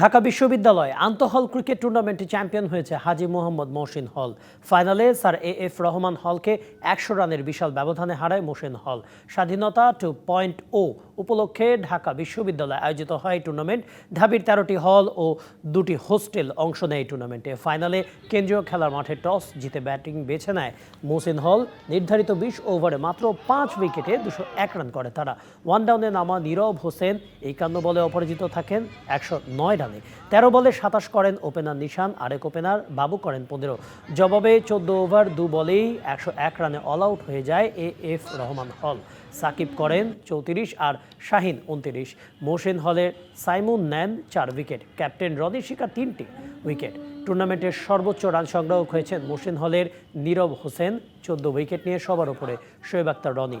ঢাকা বিশ্ববিদ্যালয় আন্তঃহল ক্রিকেট টুর্নামেন্টে চ্যাম্পিয়ন হয়েছে হাজি মোহাম্মদ মহসিন হল। ফাইনালে স্যার এ এফ রহমান হলকে একশো রানের বিশাল ব্যবধানে হারায় মহসিন হল। স্বাধীনতা টু পয়েন্ট ও উপলক্ষে ঢাকা বিশ্ববিদ্যালয়ে আয়োজিত হয় টুর্নামেন্ট। ঢাবির তেরোটি হল ও দুটি হোস্টেল অংশ নেয় টুর্নামেন্টে। ফাইনালে কেন্দ্রীয় খেলার মাঠে টস জিতে ব্যাটিং বেছে নেয় মহসিন হল। নির্ধারিত বিশ ওভারে মাত্র পাঁচ উইকেটে দুশো এক রান করে তারা। ওয়ান ডাউনে নামা নীরব হোসেন একান্ন বলে অপরাজিত থাকেন একশো নয় রানে। তেরো বলে সাতাশ করেন ওপেনার নিশান, আরেক ওপেনার বাবু করেন পনেরো। জবাবে চোদ্দ ওভার, দু বলেই একশো এক রানে অল আউট হয়ে যায় এ এফ রহমান হল। সাকিব করেন চৌত্রিশ আর শাহিন উনত্রিশ। মোহসিন হলের সাইমুন নেন চার উইকেট। ক্যাপ্টেন রনি শিকার তিনটি উইকেট। টুর্নামেন্টের সর্বোচ্চ রান সংগ্রাহক হয়েছেন মোহসিন হলের নীরব হোসেন, চোদ্দ উইকেট নিয়ে সবার উপরে শোয়েব আক্তার, রনি।